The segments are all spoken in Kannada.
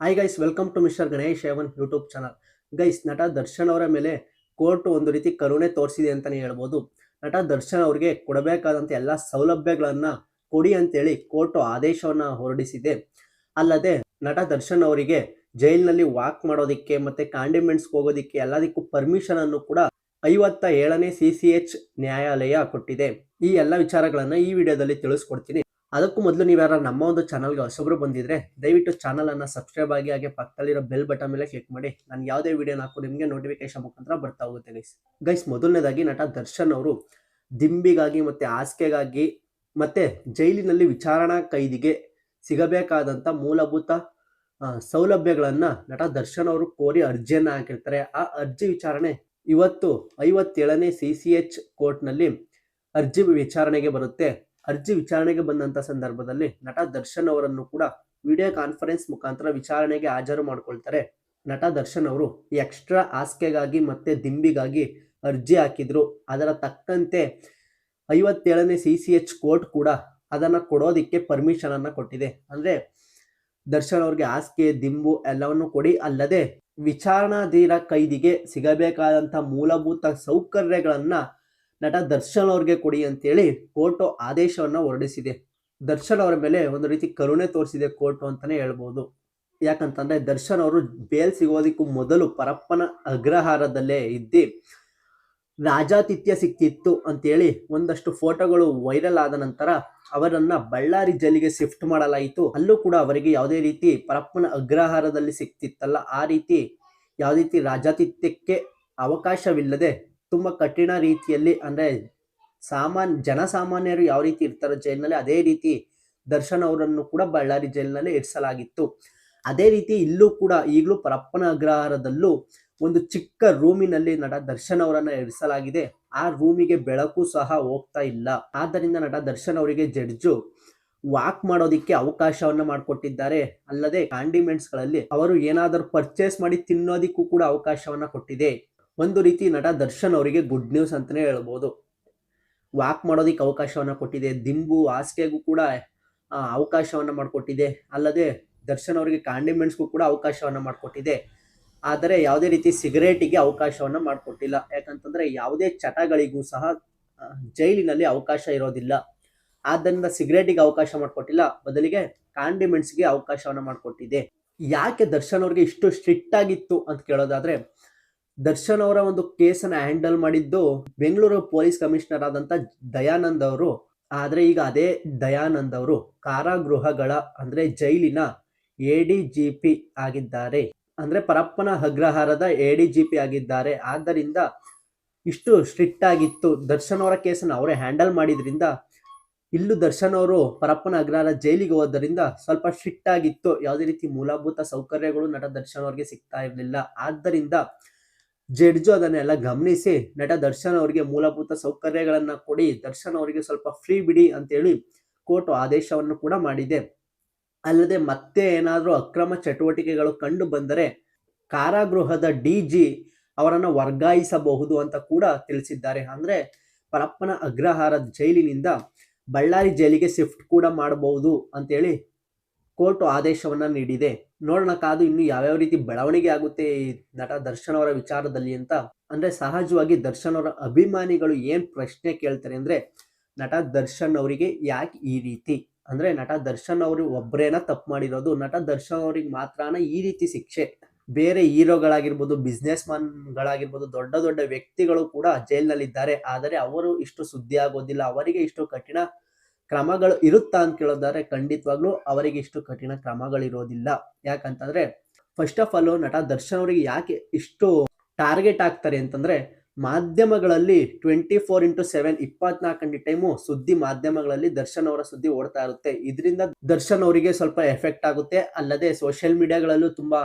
Hi guys welcome to mister Ganesh A one YouTube channel guys ನಟ ದರ್ಶನ್ ಅವರ ಮೇಲೆ ಕೋರ್ಟ್ ಒಂದು ರೀತಿ ಕರುಣೆ ತೋರಿಸಿದೆ ಅಂತಲೇ ಹೇಳ್ಬೋದು. ನಟ ದರ್ಶನ್ ಅವರಿಗೆ ಕೊಡಬೇಕಾದಂಥ ಎಲ್ಲ ಸೌಲಭ್ಯಗಳನ್ನು ಕೊಡಿ ಅಂತೇಳಿ ಕೋರ್ಟ್ ಆದೇಶವನ್ನ ಹೊರಡಿಸಿದೆ. ಅಲ್ಲದೆ ನಟ ದರ್ಶನ್ ಅವರಿಗೆ ಜೈಲಿನಲ್ಲಿ ವಾಕ್ ಮಾಡೋದಿಕ್ಕೆ ಮತ್ತೆ ಕಾಂಡಿಮೆಂಟ್ಸ್ಗೆ ಹೋಗೋದಿಕ್ಕೆ ಎಲ್ಲದಕ್ಕೂ ಪರ್ಮಿಷನ್ ಅನ್ನು ಕೂಡ ಐವತ್ತ ಏಳನೇ ಸಿ ಸಿ ಎಚ್ ನ್ಯಾಯಾಲಯ ಕೊಟ್ಟಿದೆ. ಈ ಎಲ್ಲ ವಿಚಾರಗಳನ್ನು ಈ ವಿಡಿಯೋದಲ್ಲಿ ತಿಳಿಸ್ಕೊಡ್ತೀನಿ. ಅದಕ್ಕೂ ಮೊದಲು ನೀವು ನೀವ್ಯಾರ ನಮ್ಮ ಒಂದು ಚಾನಲ್ಗೆ ಹೊಸಬ್ರು ಬಂದಿದ್ರೆ ದಯವಿಟ್ಟು ಚಾನಲ್ ಅನ್ನ ಸಬ್ಸ್ಕ್ರೈಬ್ ಆಗಿ ಹಾಗೆ ಪಕ್ಕದಲ್ಲಿರೋ ಬೆಲ್ ಬಟನ್ ಮೇಲೆ ಕ್ಲಿಕ್ ಮಾಡಿ. ನಾನು ಯಾವುದೇ ವಿಡಿಯೋನ ಹಾಕೋ ನಿಮಗೆ ನೋಟಿಫಿಕೇಶನ್ ಮುಖಾಂತರ ಬರ್ತಾ ಹೋಗುತ್ತೆ ಗೈಸ್ ಗೈಸ್ ಮೊದಲನೇದಾಗಿ ನಟ ದರ್ಶನ್ ಅವರು ದಿಂಬಿಗಾಗಿ ಮತ್ತೆ ಹಾಸಿಗೆಗಾಗಿ ಮತ್ತೆ ಜೈಲಿನಲ್ಲಿ ವಿಚಾರಣಾ ಕೈದಿಗೆ ಸಿಗಬೇಕಾದಂತ ಮೂಲಭೂತ ಸೌಲಭ್ಯಗಳನ್ನ ನಟ ದರ್ಶನ್ ಅವರು ಕೋರಿ ಅರ್ಜಿಯನ್ನ ಹಾಕಿರ್ತಾರೆ. ಆ ಅರ್ಜಿ ವಿಚಾರಣೆ ಇವತ್ತು ಐವತ್ತೇಳನೇ ಸಿ ಸಿ ಎಚ್ ಕೋರ್ಟ್ನಲ್ಲಿ ಅರ್ಜಿ ವಿಚಾರಣೆಗೆ ಬರುತ್ತೆ. ಅರ್ಜಿ ವಿಚಾರಣೆಗೆ ಬಂದಂತ ಸಂದರ್ಭದಲ್ಲಿ ನಟ ದರ್ಶನ್ ಅವರನ್ನು ಕೂಡ ವಿಡಿಯೋ ಕಾನ್ಫರೆನ್ಸ್ ಮುಖಾಂತರ ವಿಚಾರಣೆಗೆ ಹಾಜರು ಮಾಡಿಕೊಳ್ತಾರೆ. ನಟ ದರ್ಶನ್ ಅವರು ಎಕ್ಸ್ಟ್ರಾ ಆಸ್ಕೆಗಾಗಿ ಮತ್ತೆ ದಿಂಬಿಗಾಗಿ ಅರ್ಜಿ ಹಾಕಿದ್ರು. ಅದರ ತಕ್ಕಂತೆ ಐವತ್ತೇಳನೇ ಸಿ ಸಿ ಎಚ್ ಕೋರ್ಟ್ ಕೂಡ ಅದನ್ನ ಕೊಡೋದಿಕ್ಕೆ ಪರ್ಮಿಷನ್ ಅನ್ನ ಕೊಟ್ಟಿದೆ. ಅಂದ್ರೆ ದರ್ಶನ್ ಅವ್ರಿಗೆ ಆಸ್ಕೆ ದಿಂಬು ಎಲ್ಲವನ್ನು ಕೊಡಿ, ಅಲ್ಲದೆ ವಿಚಾರಣಾಧೀನ ಕೈದಿಗೆ ಸಿಗಬೇಕಾದಂತ ಮೂಲಭೂತ ಸೌಕರ್ಯಗಳನ್ನ ನಟ ದರ್ಶನ್ ಅವ್ರಿಗೆ ಕೊಡಿ ಅಂತೇಳಿ ಕೋರ್ಟು ಆದೇಶವನ್ನ ಹೊರಡಿಸಿದೆ. ದರ್ಶನ್ ಅವರ ಮೇಲೆ ಒಂದು ರೀತಿ ಕರುಣೆ ತೋರಿಸಿದೆ ಕೋರ್ಟು ಅಂತಾನೆ ಹೇಳ್ಬೋದು. ಯಾಕಂತಂದ್ರೆ ದರ್ಶನ್ ಅವರು ಬೇಲ್ ಸಿಗೋದಕ್ಕೂ ಮೊದಲು ಪರಪ್ಪನ ಅಗ್ರಹಾರದಲ್ಲೇ ಇದ್ದಿ ರಾಜಾತಿಥ್ಯ ಸಿಕ್ತಿತ್ತು ಅಂತೇಳಿ ಒಂದಷ್ಟು ಫೋಟೋಗಳು ವೈರಲ್ ಆದ ನಂತರ ಅವರನ್ನ ಬಳ್ಳಾರಿ ಜೈಲಿಗೆ ಶಿಫ್ಟ್ ಮಾಡಲಾಯಿತು. ಅಲ್ಲೂ ಕೂಡ ಅವರಿಗೆ ಯಾವುದೇ ರೀತಿ ಪರಪ್ಪನ ಅಗ್ರಹಾರದಲ್ಲಿ ಸಿಕ್ತಿತ್ತಲ್ಲ, ಆ ರೀತಿ ಯಾವುದೇ ರೀತಿ ರಾಜಾತಿಥ್ಯಕ್ಕೆ ಅವಕಾಶವಿಲ್ಲದೆ ತುಂಬಾ ಕಠಿಣ ರೀತಿಯಲ್ಲಿ ಅಂದರೆ ಸಾಮಾನ್ಯ, ಜನಸಾಮಾನ್ಯರು ಯಾವ ರೀತಿ ಇರ್ತಾರೋ ಜೈಲಿನಲ್ಲಿ ಅದೇ ರೀತಿ ದರ್ಶನ್ ಅವರನ್ನು ಕೂಡ ಬಳ್ಳಾರಿ ಜೈಲಿನಲ್ಲಿ ಇರಿಸಲಾಗಿತ್ತು. ಅದೇ ರೀತಿ ಇಲ್ಲೂ ಕೂಡ ಈಗಲೂ ಪರಪ್ಪನ ಅಗ್ರಹಾರದಲ್ಲೂ ಒಂದು ಚಿಕ್ಕ ರೂಮಿನಲ್ಲಿ ನಟ ದರ್ಶನ್ ಅವರನ್ನು ಇರಿಸಲಾಗಿದೆ. ಆ ರೂಮಿಗೆ ಬೆಳಕು ಸಹ ಹೋಗ್ತಾ ಇಲ್ಲ. ಆದ್ದರಿಂದ ನಟ ದರ್ಶನ್ ಅವರಿಗೆ ಜಡ್ಜು ವಾಕ್ ಮಾಡೋದಿಕ್ಕೆ ಅವಕಾಶವನ್ನ ಮಾಡಿಕೊಟ್ಟಿದ್ದಾರೆ. ಅಲ್ಲದೆ ಕಾಂಡಿಮೆಂಟ್ಸ್ಗಳಲ್ಲಿ ಅವರು ಏನಾದರೂ ಪರ್ಚೇಸ್ ಮಾಡಿ ತಿನ್ನೋದಿಕ್ಕೂ ಕೂಡ ಅವಕಾಶವನ್ನ ಕೊಟ್ಟಿದೆ. ಒಂದು ರೀತಿ ನಟ ದರ್ಶನ್ ಅವರಿಗೆ ಗುಡ್ ನ್ಯೂಸ್ ಅಂತಲೇ ಹೇಳ್ಬೋದು. ವಾಕ್ ಮಾಡೋದಿಕ್ಕೆ ಅವಕಾಶವನ್ನು ಕೊಟ್ಟಿದೆ. ದಿಂಬು ಹಾಸಿಗೆಗೂ ಕೂಡ ಅವಕಾಶವನ್ನು ಮಾಡಿಕೊಟ್ಟಿದೆ. ಅಲ್ಲದೆ ದರ್ಶನ್ ಅವರಿಗೆ ಕಾಂಡಿಮೆಂಟ್ಸ್ಗೂ ಕೂಡ ಅವಕಾಶವನ್ನು ಮಾಡಿಕೊಟ್ಟಿದೆ. ಆದರೆ ಯಾವುದೇ ರೀತಿ ಸಿಗರೇಟಿಗೆ ಅವಕಾಶವನ್ನು ಮಾಡಿಕೊಟ್ಟಿಲ್ಲ. ಯಾಕಂತಂದರೆ ಯಾವುದೇ ಚಟಗಳಿಗೂ ಸಹ ಜೈಲಿನಲ್ಲಿ ಅವಕಾಶ ಇರೋದಿಲ್ಲ. ಆದ್ದರಿಂದ ಸಿಗರೇಟಿಗೆ ಅವಕಾಶ ಮಾಡಿಕೊಟ್ಟಿಲ್ಲ. ಬದಲಿಗೆ ಕಾಂಡಿಮೆಂಟ್ಸ್ಗೆ ಅವಕಾಶವನ್ನು ಮಾಡಿಕೊಟ್ಟಿದೆ. ಯಾಕೆ ದರ್ಶನ್ ಅವ್ರಿಗೆ ಇಷ್ಟು ಸ್ಟ್ರಿಕ್ಟ್ ಆಗಿತ್ತು ಅಂತ ಕೇಳೋದಾದ್ರೆ ದರ್ಶನ್ ಅವರ ಒಂದು ಕೇಸನ್ನ ಹ್ಯಾಂಡಲ್ ಮಾಡಿದ್ದು ಬೆಂಗಳೂರು ಪೊಲೀಸ್ ಕಮಿಷನರ್ ಆದಂತ ದಯಾನಂದ್ ಅವರು. ಆದ್ರೆ ಈಗ ಅದೇ ದಯಾನಂದ್ ಅವರು ಕಾರಾಗೃಹಗಳ, ಅಂದ್ರೆ ಜೈಲಿನ ಎ ಡಿ ಜಿ ಪಿ ಆಗಿದ್ದಾರೆ. ಅಂದ್ರೆ ಪರಪ್ಪನ ಅಗ್ರಹಾರದ ಎ ಡಿ ಜಿ ಪಿ ಆಗಿದ್ದಾರೆ. ಆದ್ದರಿಂದ ಇಷ್ಟು ಸ್ಟ್ರಿಕ್ಟ್ ಆಗಿತ್ತು. ದರ್ಶನ್ ಅವರ ಕೇಸನ್ನು ಅವರೇ ಹ್ಯಾಂಡಲ್ ಮಾಡಿದ್ರಿಂದ ಇಲ್ಲೂ ದರ್ಶನ್ ಅವರು ಪರಪ್ಪನ ಅಗ್ರಹಾರ ಜೈಲಿಗೆ ಹೋದ್ರಿಂದ ಸ್ವಲ್ಪ ಸ್ಟ್ರಿಕ್ಟ್ ಆಗಿತ್ತು. ಯಾವುದೇ ರೀತಿ ಮೂಲಭೂತ ಸೌಕರ್ಯಗಳು ನಟ ದರ್ಶನ್ ಅವರಿಗೆ ಸಿಗ್ತಾ ಇರಲಿಲ್ಲ. ಆದ್ದರಿಂದ ಜಡ್ಜು ಅದನ್ನೆಲ್ಲ ಗಮನಿಸಿ, ನಟ ದರ್ಶನ್ ಅವರಿಗೆ ಮೂಲಭೂತ ಸೌಕರ್ಯಗಳನ್ನು ಕೊಡಿ, ದರ್ಶನ್ ಅವರಿಗೆ ಸ್ವಲ್ಪ ಫ್ರೀ ಬಿಡಿ ಅಂತೇಳಿ ಕೋರ್ಟ್ ಆದೇಶವನ್ನು ಕೂಡ ಮಾಡಿದೆ. ಅಲ್ಲದೆ ಮತ್ತೆ ಏನಾದರೂ ಅಕ್ರಮ ಚಟುವಟಿಕೆಗಳು ಕಂಡು ಬಂದರೆ ಕಾರಾಗೃಹದ ಡಿ ಜಿ ಅವರನ್ನು ವರ್ಗಾಯಿಸಬಹುದು ಅಂತ ಕೂಡ ತಿಳಿಸಿದ್ದಾರೆ. ಅಂದರೆ ಪರಪ್ಪನ ಅಗ್ರಹಾರದ ಜೈಲಿನಿಂದ ಬಳ್ಳಾರಿ ಜೈಲಿಗೆ ಶಿಫ್ಟ್ ಕೂಡ ಮಾಡಬಹುದು ಅಂತೇಳಿ ಕೋರ್ಟ್ ಆದೇಶವನ್ನ ನೀಡಿದೆ. ನೋಡೋಣ ಕಾದು ಇನ್ನು ಯಾವ್ಯಾವ ರೀತಿ ಬೆಳವಣಿಗೆ ಆಗುತ್ತೆ ಈ ನಟ ದರ್ಶನ್ ಅವರ ವಿಚಾರದಲ್ಲಿ ಅಂತ. ಅಂದ್ರೆ ಸಹಜವಾಗಿ ದರ್ಶನ್ ಅವರ ಅಭಿಮಾನಿಗಳು ಏನ್ ಪ್ರಶ್ನೆ ಕೇಳ್ತಾರೆ ಅಂದ್ರೆ, ನಟ ದರ್ಶನ್ ಅವರಿಗೆ ಯಾಕೆ ಈ ರೀತಿ? ಅಂದ್ರೆ ನಟ ದರ್ಶನ್ ಅವರು ಒಬ್ಬರೇನ ತಪ್ಪು ಮಾಡಿರೋದು, ನಟ ದರ್ಶನ್ ಅವ್ರಿಗೆ ಮಾತ್ರನ ಈ ರೀತಿ ಶಿಕ್ಷೆ. ಬೇರೆ ಹೀರೋಗಳಾಗಿರ್ಬೋದು ಬಿಸ್ನೆಸ್ ಗಳಾಗಿರ್ಬೋದು ದೊಡ್ಡ ದೊಡ್ಡ ವ್ಯಕ್ತಿಗಳು ಕೂಡ ಜೈಲಿನಲ್ಲಿದ್ದಾರೆ. ಆದರೆ ಅವರು ಇಷ್ಟು ಸುದ್ದಿ ಆಗೋದಿಲ್ಲ, ಅವರಿಗೆ ಇಷ್ಟು ಕಠಿಣ ಕ್ರಮಗಳು ಇರುತ್ತಾ ಅಂತ ಕೇಳೋದಾದ್ರೆ ಖಂಡಿತವಾಗ್ಲೂ ಅವರಿಗೆ ಇಷ್ಟು ಕಠಿಣ ಕ್ರಮಗಳಿರೋದಿಲ್ಲ. ಯಾಕಂತಂದ್ರೆ ಫಸ್ಟ್ ಆಫ್ ಆಲ್ ನಟ ದರ್ಶನ್ ಅವರಿಗೆ ಯಾಕೆ ಇಷ್ಟು ಟಾರ್ಗೆಟ್ ಆಗ್ತಾರೆ ಅಂತಂದ್ರೆ ಮಾಧ್ಯಮಗಳಲ್ಲಿ ಟ್ವೆಂಟಿ ಫೋರ್ ಇಂಟು ಸೆವೆನ್ ಇಪ್ಪತ್ನಾಲ್ಕು ಗಂಟೆ ಟೈಮು ಸುದ್ದಿ ಮಾಧ್ಯಮಗಳಲ್ಲಿ ದರ್ಶನ್ ಅವರ ಸುದ್ದಿ ಓಡ್ತಾ ಇರುತ್ತೆ. ಇದರಿಂದ ದರ್ಶನ್ ಅವರಿಗೆ ಸ್ವಲ್ಪ ಎಫೆಕ್ಟ್ ಆಗುತ್ತೆ. ಅಲ್ಲದೆ ಸೋಷಿಯಲ್ ಮೀಡಿಯಾಗಳಲ್ಲೂ ತುಂಬಾ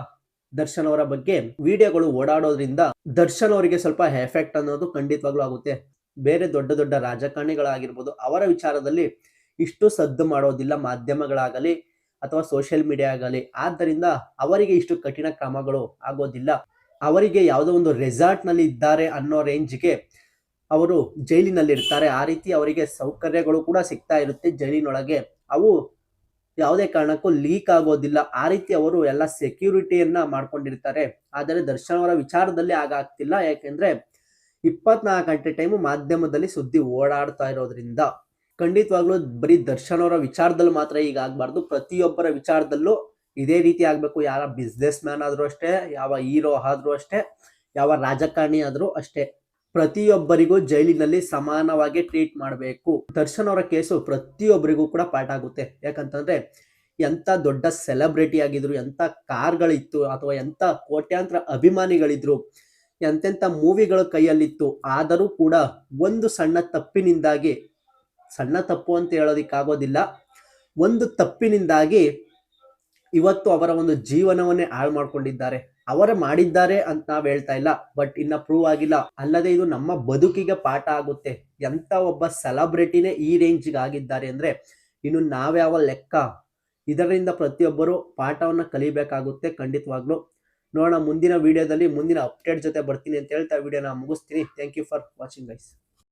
ದರ್ಶನ್ ಅವರ ಬಗ್ಗೆ ವಿಡಿಯೋಗಳು ಓಡಾಡೋದ್ರಿಂದ ದರ್ಶನ್ ಅವರಿಗೆ ಸ್ವಲ್ಪ ಎಫೆಕ್ಟ್ ಅನ್ನೋದು ಖಂಡಿತವಾಗ್ಲೂ ಆಗುತ್ತೆ. ಬೇರೆ ದೊಡ್ಡ ದೊಡ್ಡ ರಾಜಕಾರಣಿಗಳಾಗಿರ್ಬೋದು ಅವರ ವಿಚಾರದಲ್ಲಿ ಇಷ್ಟು ಸದ್ದು ಮಾಡೋದಿಲ್ಲ ಮಾಧ್ಯಮಗಳಾಗಲಿ ಅಥವಾ ಸೋಷಿಯಲ್ ಮೀಡಿಯಾ ಆಗಲಿ. ಆದ್ದರಿಂದ ಅವರಿಗೆ ಇಷ್ಟು ಕಠಿಣ ಕ್ರಮಗಳು ಆಗೋದಿಲ್ಲ. ಅವರಿಗೆ ಯಾವುದೋ ಒಂದು ರೆಸಾರ್ಟ್ನಲ್ಲಿ ಇದ್ದಾರೆ ಅನ್ನೋ ರೇಂಜ್ಗೆ ಅವರು ಜೈಲಿನಲ್ಲಿರ್ತಾರೆ ಆ ರೀತಿ ಅವರಿಗೆ ಸೌಕರ್ಯಗಳು ಕೂಡ ಸಿಗ್ತಾ ಇರುತ್ತೆ ಜೈಲಿನೊಳಗೆ. ಅವು ಯಾವುದೇ ಕಾರಣಕ್ಕೂ ಲೀಕ್ ಆಗೋದಿಲ್ಲ. ಆ ರೀತಿ ಅವರು ಎಲ್ಲ ಸೆಕ್ಯೂರಿಟಿಯನ್ನ ಮಾಡ್ಕೊಂಡಿರ್ತಾರೆ. ಆದರೆ ದರ್ಶನ್ ಅವರ ವಿಚಾರದಲ್ಲಿ ಆಗಾಗ್ತಿಲ್ಲ ಯಾಕೆಂದ್ರೆ ಇಪ್ಪತ್ನಾಲ್ಕು ಗಂಟೆ ಟೈಮು ಮಾಧ್ಯಮದಲ್ಲಿ ಸುದ್ದಿ ಓಡಾಡ್ತಾ ಇರೋದ್ರಿಂದ ಖಂಡಿತವಾಗ್ಲೂ ಬರೀ ದರ್ಶನ್ ಅವರ ವಿಚಾರದಲ್ಲಿ ಮಾತ್ರ ಈಗ ಆಗ್ಬಾರ್ದು. ಪ್ರತಿಯೊಬ್ಬರ ವಿಚಾರದಲ್ಲೂ ಇದೇ ರೀತಿ ಆಗ್ಬೇಕು. ಯಾರ ಬಿಸ್ನೆಸ್ ಮ್ಯಾನ್ ಆದ್ರೂ ಅಷ್ಟೇ, ಯಾವ ಹೀರೋ ಆದ್ರೂ ಅಷ್ಟೇ, ಯಾವ ರಾಜಕಾರಣಿ ಆದ್ರೂ ಅಷ್ಟೇ. ಪ್ರತಿಯೊಬ್ಬರಿಗೂ ಜೈಲಿನಲ್ಲಿ ಸಮಾನವಾಗಿ ಟ್ರೀಟ್ ಮಾಡಬೇಕು. ದರ್ಶನ್ ಅವರ ಕೇಸು ಪ್ರತಿಯೊಬ್ಬರಿಗೂ ಕೂಡ ಪಾಠ ಆಗುತ್ತೆ. ಯಾಕಂತಂದ್ರೆ ಎಂತ ದೊಡ್ಡ ಸೆಲೆಬ್ರಿಟಿ ಆಗಿದ್ರು ಎಂತ ಕಾರ್ಗಳಿತ್ತು, ಅಥವಾ ಎಂತ ಕೋಟ್ಯಾಂತರ ಅಭಿಮಾನಿಗಳಿದ್ರು ಎಂತೆಂತ ಮೂವಿಗಳು ಕೈಯಲ್ಲಿತ್ತು, ಆದರೂ ಕೂಡ ಒಂದು ಸಣ್ಣ ತಪ್ಪಿನಿಂದಾಗಿ ಸಣ್ಣ ತಪ್ಪು ಅಂತ ಹೇಳೋದಿಕ್ಕಾಗೋದಿಲ್ಲ. ಒಂದು ತಪ್ಪಿನಿಂದಾಗಿ ಇವತ್ತು ಅವರ ಒಂದು ಜೀವನವನ್ನೇ ಹಾಳು ಮಾಡ್ಕೊಂಡಿದ್ದಾರೆ. ಅವರ ಮಾಡಿದ್ದಾರೆ ಅಂತ ನಾವು ಹೇಳ್ತಾ ಇಲ್ಲ, ಬಟ್ ಇನ್ನ ಪ್ರೂವ್ ಆಗಿಲ್ಲ. ಅಲ್ಲದೆ ಇದು ನಮ್ಮ ಬದುಕಿಗೆ ಪಾಠ ಆಗುತ್ತೆ. ಎಂತ ಒಬ್ಬ ಸೆಲೆಬ್ರಿಟಿನೇ ಈ ರೇಂಜ್ಗೆ ಆಗಿದ್ದಾರೆ ಅಂದ್ರೆ ಇನ್ನು ನಾವ್ಯಾವ ಲೆಕ್ಕ? ಇದರಿಂದ ಪ್ರತಿಯೊಬ್ಬರು ಪಾಠವನ್ನ ಕಲಿಬೇಕಾಗುತ್ತೆ ಖಂಡಿತವಾಗ್ಲು. ನೋಡೋಣ ಮುಂದಿನ ವಿಡಿಯೋದಲ್ಲಿ ಮುಂದಿನ ಅಪ್ಡೇಟ್ ಜೊತೆ ಬರ್ತೀನಿ ಅಂತ ಹೇಳ್ತಾ ವಿಡಿಯೋನ ಮುಗಿಸ್ತೀನಿ. Thank you for watching guys